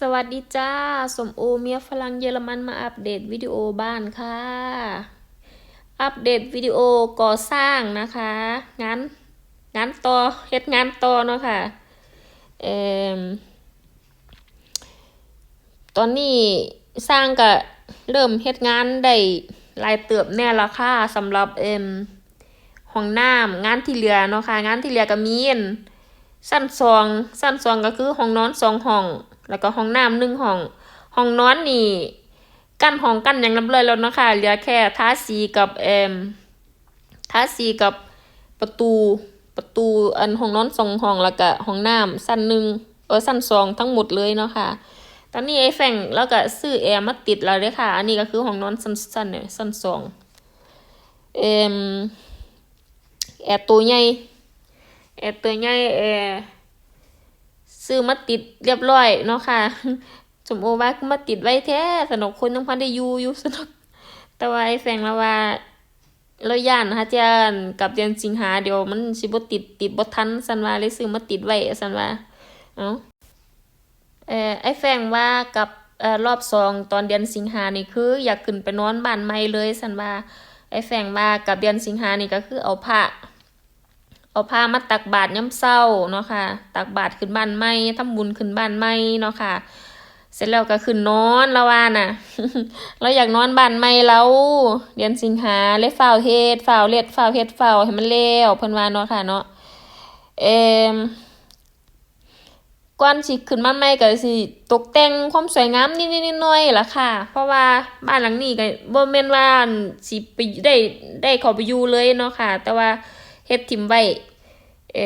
สวัสดีจ้า สมโอเมียฝรั่งเยอรมันมาอัปเดตวิดีโอบ้านค่ะ อัปเดตวิดีโอก่อสร้างนะคะ งานงานต่อเฮ็ดงานต่อเนาะค่ะเอ่มตอนนี้สร้างก็เริ่มเฮ็ดงานได้ลายเติบแน่และค่ะสำหรับเอ็มห้องน้ำงานที่เหลือเนาะค่ะงานที่เหลือก็มีนสั้นสองสั้นสองก็คือห้องนอนสองห้อง แล้วก็ห้องน้ำหนึ่งห้อง ห้องนอนนี่กั้นห้องกั้นอย่างน้ำเลยแล้วนะคะเหลือแค่ทาสีกับเอ็มทาสีกับประตูประตูอันห้องนอนสองห้องแล้วก็ห้องน้ำสั้นหนึ่งเออสั้นสองทั้งหมดเลยเนาะค่ะ ตอนนี้ไอ้แฟงแล้วก็ซื้อแอร์มาติดแล้วเด้อค่ะ อันนี้ก็คือห้องนอนสั้นๆเนี่ยสั้นสองเอ็มแอร์ตัวใหญ่แอร์ตัวใหญ่แอร์ ซื้อมาติดเรียบร้อยเนาะค่ะสมโอว่ามาติดไว้แท้สนุกคนยังพันได้อยู่อยู่สนุกแต่ว่าไอแฟงล้วว่าเราย่านนะคะเจานกับเดือนสิงหาเดี๋ยวมันสิบติดติดบ่ทันสันว่าเลยซื้อมาติดไว้สันว่าเอ้าเอ่อไอ้แฟงว่ากับเอ่อรอบสองตอนเดือนสิงหานี่คือ อยากขึ้นไปนอนบ้านใหม่เลยสันว่าไอ้แฟงว่ากับเดือนสิงหานี่ก็คือเอาผ้า เอาผ้ามาตักบาตรย่ำเศร้าเนาะค่ะ ตักบาตรขึ้นบ้านใหม่ทำบุญขึ้นบ้านใหม่เนาะค่ะ เสร็จแล้วก็ขึ้นนอนแล้วว่าน่ะ เราอยากนอนบ้านใหม่แล้วเดือนสิงหาเลยฝ้าเฮ็ดฝ้าเล็ดฝ้าเฮ็ดฝ้าให้มันแล้วเพิ่นว่าเนาะค่ะเนาะเอมก่อนสิขึ้นมาใหม่ก็สิตกแต่งความสวยงามนิดๆหน่อยๆล่ะค่ะ เพราะว่าบ้านหลังนี้ก็บ่แม่นว่าสิไปได้ได้เข้าไปอยู่เลยเนาะค่ะ แต่ว่า เฮ็ดถิ่มไว้เอ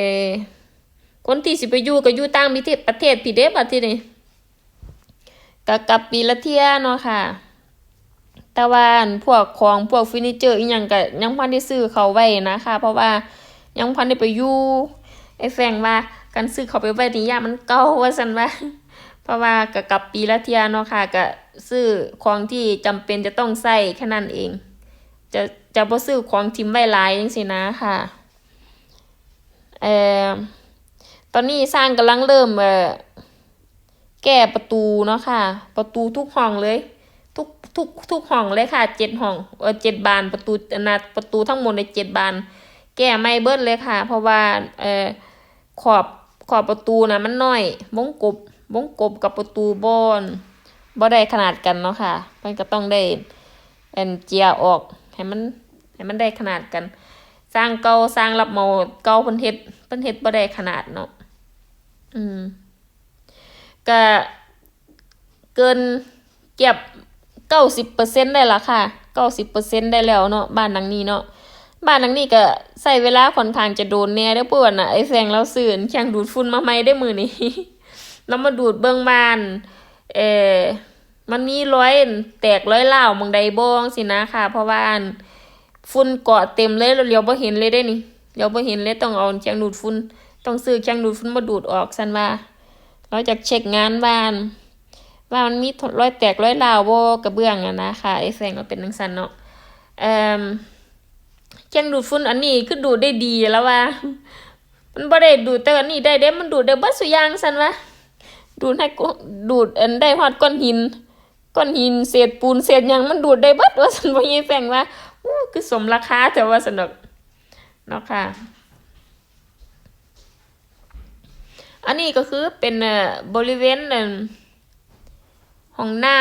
คนที่สิไปอยู่ก็อยู่ต่างประเทศประเทศพี่เด้บัดทีนี้ก็กลับปีละเที่ยเนาะค่ะแต่ว่าอันพวกของพวกเฟอร์นิเจอร์อีหยังก็ยังพันได้ซื้อเขาไว้นะคะ เพราะว่ายังพันได้ไปอยู่ไอ้แฟงว่าการซื้อเขาไปไว้นี่ยามันเก่าว่าซั่นว่า เพราะว่าก็กลับปีละเที่ยเนาะค่ะก็ซื้อของที่จำเป็นจะต้องใช้แค่นั้นเอง จะจะบ่ซื้อของทิมไว้หลายจังซี่นะค่ะ เอ่อตอนนี้สร้างกำลังเริ่มเอ่อแก้ประตูเนาะค่ะ ประตูทุกห้องเลย ทุกทุกทุกห้องเลยค่ะเจ็ดห้องเออเจ็ดบานประตูนาประตูทั้งหมดในเจ็ดบาน แก้ไม่เบิดเลยค่ะ เพราะว่าเอ่อขอบขอบประตูนะมันน้อยวงกบวงกบกับประตูบอนบ่ได้ขนาดกันเนาะค่ะมันก็ต้องได้เอ็นเจียออกให้มันให้มันได้ขนาดกัน สร้างเก่าสร้างรับเหมาเก่าเพิ่นเฮ็ดเพิ่นเฮ็ดบ่ได้ขนาดเนาะอืมก็เกินเก็บเก้าสิบเปอร์เซ็นได้ละค่ะเก้าสิบเปอร์เซ็นได้แล้วเนาะบ้านหลังนี้เนาะบ้านหลังนี้ก็ใส่เวลาค่อนข้างจะโดนแน่เด้อปื่อนน่ะไอ้แสงเราสื่นแข่งดูดฝุ่นมาใหมได้มือนี้แล้วมาดูดเบิ่งบ้านเออมันมีร้อยแตกร้อยเล่ามองใดบ้องสินะค่ะ เพราะว่าอัน ฝุ่นเกาะเต็มเลยเราเลี้ยวบ่เห็นเลยได้นี่เลี้ยวบ่เห็นเลยต้องเอาแข่งดูดฝุ่นต้องซื้อแข่งดูดฝุ่นมาดูดออกซั่นว่าเราจะเช็คงานบ้าน ว่ามันมีรอยแตกรอยลาวบ่กระเบื้องอะนะค่ะไอ้แสงมันเป็นจังซั่นเนาะเอ่อเครื่องดูดฝุ่นอันนี้คือดูดได้ดีแล้วว่า มันบ่ได้ดูดแต่อันนี้ได้เด้มันดูดได้บิดสุยางซั่นวะดูดให้กูดูดอันได้ฮอดก้อนหินก้อนหินเศษปูนเศษยังมันดูดได้บิดว่าซั่นบ่ายีแฝงว่า คือสมราคาแต่ว่าสนุกเนาะค่ะ อันนี้ก็คือเป็นบริเวณห้องน้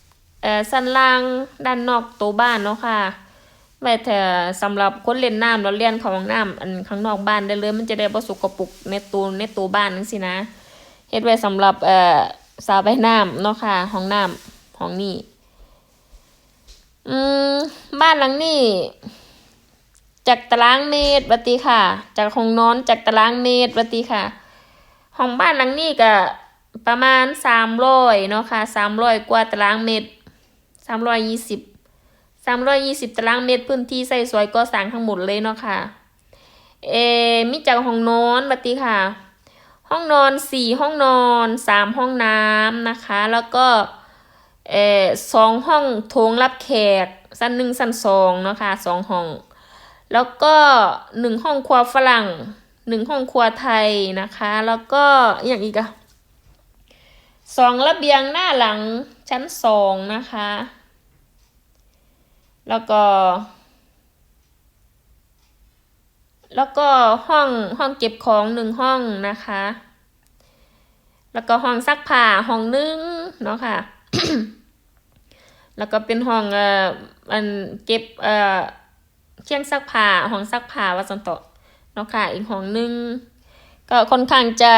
ำสันล่างด้านนอกตัวบ้านเนาะค่ะไว้แต่สำหรับคนเล่นน้ำแล้วเล่นเข้าห้องน้ำอันข้างนอกบ้านได้เลย มันจะได้บ่สกปรกในตัวในตัวบ้านจังซี่นะเฮ็ดไว้สำหรับเอ่อสระว่ายน้ำเนาะค่ะห้องน้ำห้องนี้ อืม บ้านหลังนี้จากตารางเมตรวัติค่ะ จากห้องนอนจากตารางเมตรวัติค่ะ ห้องบ้านหลังนี้ก็ประมาณ300เนาะค่ะ300กว่าตารางเมตร320สามร้อยยี่สิบตารางเมตรพื้นที่ใส่สวยก็สร้างทั้งหมดเลยเนาะค่ะ เอมีจากห้องนอนบัดดีค่ะ ห้องนอนสี่ห้องนอนสามห้องน้ำนะคะ แล้วก็ เออสองห้องโถงรับแขกสั้นหนึ่งสั้นสองเนาะค่ะสองห้อง แล้วก็หนึ่งห้องครัวฝรั่งหนึ่งห้องครัวไทยนะคะ แล้วก็อย่างอีกอะสองระเบียงหน้าหลังชั้นสองนะคะ แล้วก็ แล้วก็ห้องห้องเก็บของหนึ่งห้องนะคะ แล้วก็ห้องซักผ้าห้องนึงเนาะค่ะ แล้วก็เป็นห้องเอ่ออันเก็บเอ่อเครื่องซักผ้าห้องซักผ้าว่าสันโตะเนาะค่ะอีกห้องนึงก็ค่อนข้างจะ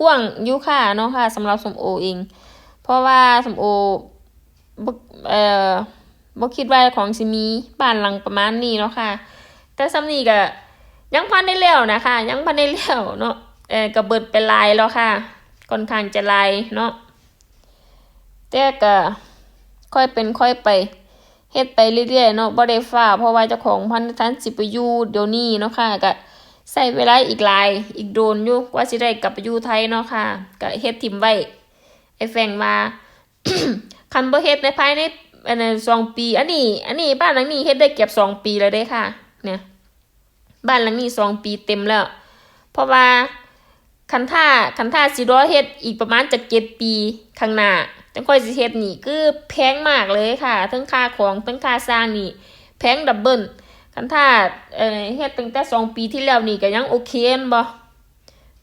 กว้างอยู่ค่ะเนาะค่ะสำหรับสมโอเอง เพราะว่าสมโอบ่เอ่อบ่คิดว่าของสิมีบ้านหลังประมาณนี้เนาะค่ะ แต่สำนี้ก็ยังพันได้แล้วนะคะ ยังพันได้แล้วเนาะเออก็เบิดไปลายแล้วค่ะค่อนข้างจะลายเนาะ แต่ก็ค่อยเป็นค่อยไปเฮ็ดไปเรื่อยๆเนาะบ่ได้ฟ้าเพราะว่าเจ้าของพันธทันสิไปอยู่เดี๋ยวนี้เนาะค่ะก็ใช้เวลาอีกหลาย อีกโดนอยู่กว่าสิได้กลับไปอยู่ไทยเนาะค่ะก็เฮ็ดทิมไว้ไอ้แฟงมาคันบ่เฮ็ดในภายในอันนั้นสองปี อันนี้ อันนี้บ้านหลังนี้เฮ็ดได้เก็บสองปีแล้วเด้ค่ะ เนี่ย บ้านหลังนี้สองปีเต็มแล้ว เพราะว่าคันท่าคันท่าสิรอเฮ็ดอีกประมาณจะเจ็ดปีข้างหน้า จังค่อยสิเฮ็ดนี่คือแพงมากเลยค่ะ ทั้งค่าของทั้งค่าสร้างนี่แพงดับเบิลคันท่าเอ่อเฮ็ดตั้งแต่สองปีที่แล้วนี่ก็ยังโอเคแม่นบ่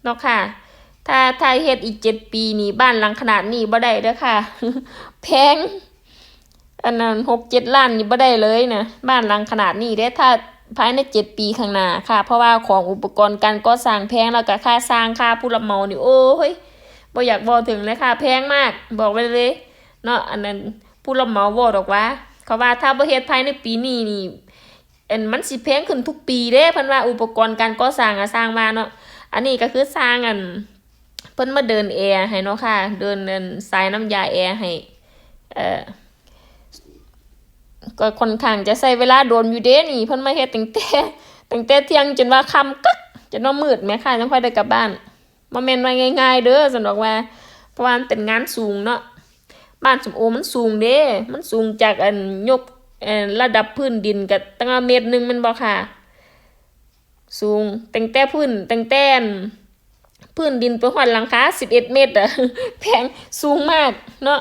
เนาะค่ะ ถ้าถ้าเฮ็ดอีกเจ็ดปีนี่บ้านหลังขนาดนี้บ่ได้เด้อค่ะ แพงอันนั้นหกเจ็ดล้านนี่บ่ได้เลยนะบ้านหลังขนาดนี้เด้ถ้าภายในเจ็ดปีข้างหน้าค่ะ เพราะว่าของอุปกรณ์การก่อสร้างแพงแล้วก็ค่าสร้างค่าผู้รับเหมานี่โอ้ย บ่อยากบอกถึงเลยค่ะ แพงมาก บอกไว้เลยเนาะอันนั้นผู้รับเหมาบอกดอกว่า เขาว่าถ้าบ่เฮ็ดภายในปีนี้นี่อันมันสิแพงขึ้นทุกปีเด้เพิ่นว่าอุปกรณ์การก่อสร้างอะสร้างมาเนาะอันนี้ก็คือสร้างอันเพิ่นมาเดินแอร์ให้เนาะค่ะ เดินเดินสายน้ำยาแอร์ให้เอ่อก็ค่อนข้างจะใช้เวลาโดนอยู่เด้นี่เพิ่นมาเฮ็ดตั้งแต่ตั้งแต่เที่ยงจนว่าค่ำกึกจนว่ามืดแม่ค่ะจังค่อยได้กลับบ้าน บ่แม่นว่าง่ายๆเด้อสำหรับว่าเพราะว่ามันเป็นงานสูงเนาะบ้านสมโอมันสูงเด้มันสูงจากอันยกเอ่อระดับพื้นดินก็ตั้งเมตรหนึ่งมันบ่ค่ะ สูงตั้งแต่พื้นตั้งแต่อันพื้นดินไปฮอดหลังคา11เอ็ดเมตรอะแพงสูงมากเนาะ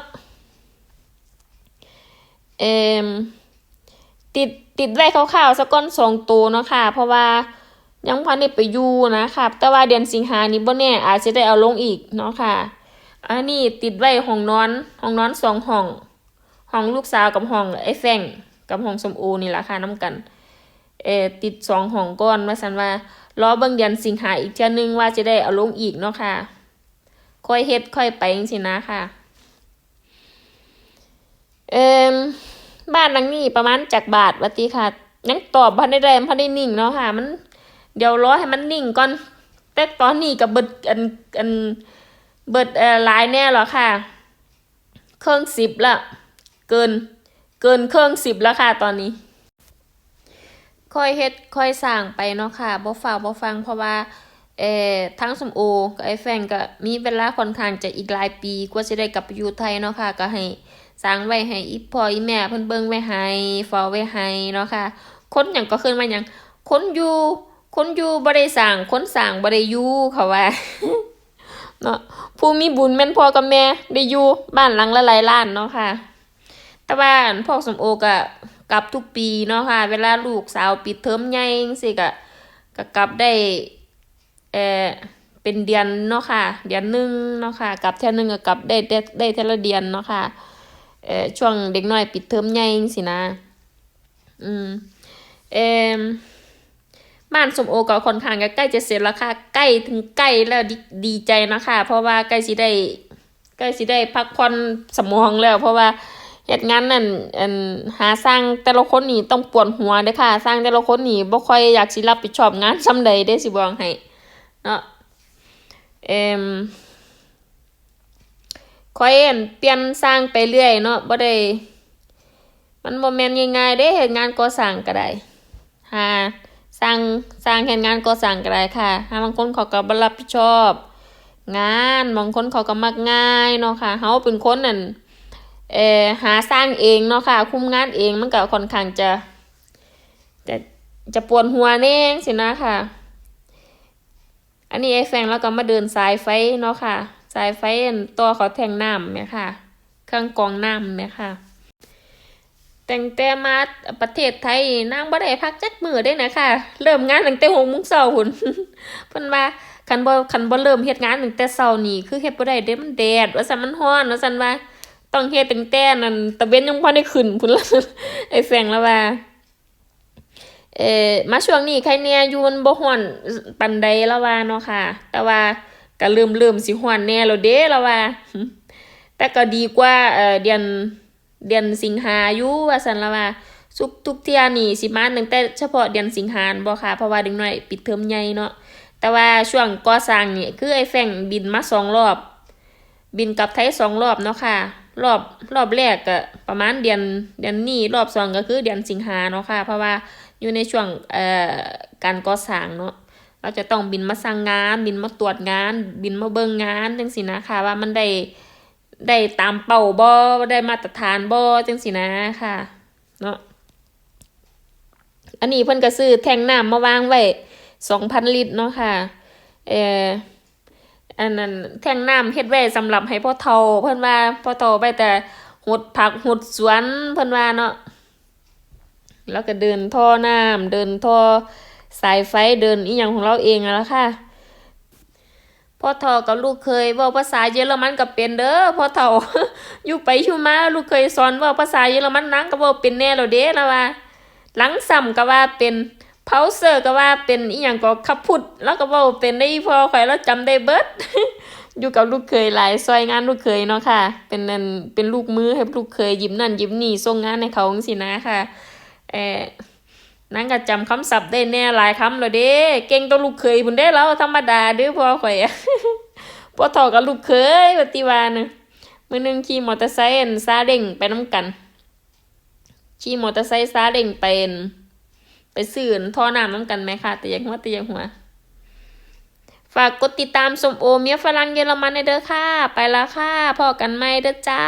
เอมติดติดไว้คร่าวๆสักก้อนสองตัวเนาะค่ะ เพราะว่า ยังพันได้ไปอยู่นะคะแต่ว่าเดือนสิงหานี้บ่แน่อาจจะได้เอาลงอีกเนาะค่ะ อันนี้ติดไว้ห้องนอนห้องนอนสองห้องห้องลูกสาวกับห้องไอ้แฟงกับห้องสมโอนี่ล่ะค่ะน้กันเออติดสองห้องก่อนว่าซั่นว่ารอเบิ่งเดือนสิงหาอีกเทื่อนึงว่าจะได้เอาลงอีกเนาะค่ะ ค่อยเฮ็ดค่อยไปจังซี่นะค่ะเอ่มบ้านหลังนี้ประมาณจากบาทวัติค่ะยังตอบพันได้แรมพันได้นิ่งเนาะค่ะมัน เดี๋ยวรอให้มันนิ่งก่อน แต่ตอนนี้กับเบิดอันอันเบิดเอ่อหลายแน่หรอค่ะ เครื่องสิบละเกิน เกินเครื่องสิบแล้วค่ะตอนนี้ ค่อยเฮ็ดค่อยสร้างไปเนาะค่ะบ่ฟ้าบ่ฟังเพราะว่าเอ่อทั้งสมโอกับไอ้แฟงก็มีเวลาค่อนข้างจะอีกหลายปีกว่าสิได้กลับไปอยู่ไทยเนาะค่ะ ก็ให้สร้างไว้ให้อีพ่ออีแม่เพิ่นเบิ่งไว้ให้เฝ้าไว้ให้เนาะค่ะ คนหยังก็ขึ้นมาหยังคนอยู่ คนอยู่บ่ได้สร้างคนสร้างบ่ได้ยู่เขาว่าเนาะผู้มีบุญแม่นพ่อกับแม่ได้อยู่บ้านหลังละหลายล้านเนาะค่ะ แต่ว่าอันพ่อสมโอก็กลับทุกปีเนาะค่ะ เวลาลูกสาวปิดเทอมใหญ่จังซี่ก็ก็กลับได้เออเป็นเดือนเนาะค่ะ เดือนหนึ่งเนาะค่ะ กลับเท่อนึงก็กลับได้ได้ได้เท่าละเดือนเนาะค่ะเออช่วงเด็กน้อยปิดเทอมใหญ่จังซี่นะ อืมเอ่ม บ้านสมโอก็ค่อนข้างจะใกล้จะเสร็จแล้วค่ะ ใกล้ถึงใกล้แล้วดีดีใจนะคะ เพราะว่าใกล้สิได้ใกล้สิได้พักผ่อนสมองแล้ว เพราะว่าเฮ็ดงานนั่นอันหาสร้างแต่ละคนนี่ต้องปวดหัวเด้อค่ะ สร้างแต่ละคนนี่บ่ค่อยอยากสิรับผิดชอบงานส่ำใดเด้สิบอกให้เนาะเอ่มค่อยเอั่นเปลี่ยนสร้างไปเรื่อยเนาะบ่ได้มันบ่แม่นง่ายๆเด้เฮ็ดงานก่อสร้างก็ได้หา สร้างสร้างเฮ็ดงานก่อสร้างก็ได้ค่ะหาบางคนเขาก็บรับผิดชอบ งานบางคนเขาก็มักง่ายเนาะค่ะเฮาเป็นคนนั่นเออหาสร้างเองเนาะค่ะ คุมงานเองมันก็ค่อนข้างจะจะจะปวดหัวแน่สินะค่ะ อันนี้ไอ้แฟงแล้วก็มาเดินสายไฟเนาะค่ะ สายไฟอันต่อเขาแทงน้ำแม่ยค่ะ เครื่องกองน้ำแม่ยค่ะ ต่งแต่มาประเทศไทยนางบ่ได้พักจักมือได้นะคะเริ่มงานตั้งแต่6:00นเช้าพุ่นเพิ่นว่าคันบ่คันบ่เริ่มเฮ็ดงานตั้งแต่เช้านี่คือเฮ็ดบ่ได้เด้มันแดด ว่าซั่นมันร้อนว่าซั่นว่าต้องเฮ็ดตั้งแต่นั้นตะเวนยังบ่ได้ขึ้นพุ่นละไอ้แฟงแล้วว่าเอ่อมาช่วงนี้ใครเนี่ยอยู่มันบ่ฮ้อนปานใดแล้วว่าเนาะค่ะ แต่ว่าก็เริ่มเริ่มสิฮ้อนแน่แล้วเด้แล้วว่าแต่ก็ดีกว่าเอ่อเดือน เดือนสิงหาอยู่ว่าซั่นละว่าทุกทุกเที่ยนี่สิมาตั้งแต่เฉพาะเดือนสิงหาบ่ค่ะเพราะว่าเด็กน้อยปิดเทอมใหญ่เนาะแต่ว่าช่วงก่อสร้างนี่คือไอ้แฟงบินมาสองรอบ บินกลับไทยสองรอบเนาะค่ะ รอบรอบแรกก็ประมาณเดือนเดือนนี้รอบสองก็คือเดือนสิงหาเนาะค่ะ เพราะว่าอยู่ในช่วงเอ่อการก่อสร้างเนาะเราจะต้องบินมาสั่งงาน บินมาตรวจงาน บินมาเบิ่งงานจังซี่นะคะว่ามันได้ ได้ตามเป้าบ่ได้มาตรฐานบ่จังซี่นะค่ะ เนาะอันนี้เพิ่นก็ซื้อแทงน้ำมาวางไว้2,000ลิตรเนาะค่ะ เอออันนั้นแท่งน้ำเฮ็ดไว้สำหรับให้พ่อเฒ่าเพิ่นว่าพ่อเฒ่าไปแต่หดผักหดสวนเพิ่นว่าเนาะแล้วก็เดินท่อน้ำเดินท่อสายไฟเดินอีหยังของเราเองอะละค่ะ พ่อเฒ่ากับลูกเคยว้าภาษาเยอรมันก็เป็นเด้อพ่อเฒ่าอยู่ไปอยู่มาลูกเคยสอนว้าภาษาเยอรมันนางก็เว้าเป็นแน่แล้วเด้แล้วว่าหลังซ้ำก็ว่าเป็นเพาเซอร์ก็ว่าเป็นอีหยังก็ขับพุดแล้วก็เว้าเป็นได้พอข่อยแล้วจำได้เบิดอยู่กับลูกเคยหลายซอยงานลูกเคยเนาะค่ะ เป็นนั่นเป็นลูกมือให้ลูกเคยยิ้มนั่นยิ้มนี่ส่งงานให้เขาจังซี่นะค่ะเอ่อ นางก็จำคำศัพท์ได้แน่หลายคำแล้วเด้ เก่งตัวลูกเคยพุ่นเด้แล้วธรรมดาเด้อพ่อข่อยพ่อเฒ่ากับลูกเคยว่าติว่านะมือหนึงขี่มอเตอร์ไซค์ซาเด้งไปนํกันขี่มอเตอร์ไซค์ซาเด้งไปอั่นไปซื้ออั่นท่อน้ำนํกันไหมค่ะแต่ยังหัวแต่ยังหัว ฝากกดติดตามสมโอเมียฝรั่งเยอรมันในเด้อค่ะ ไปแล้วค่ะพอกันไหมเด้อจ้า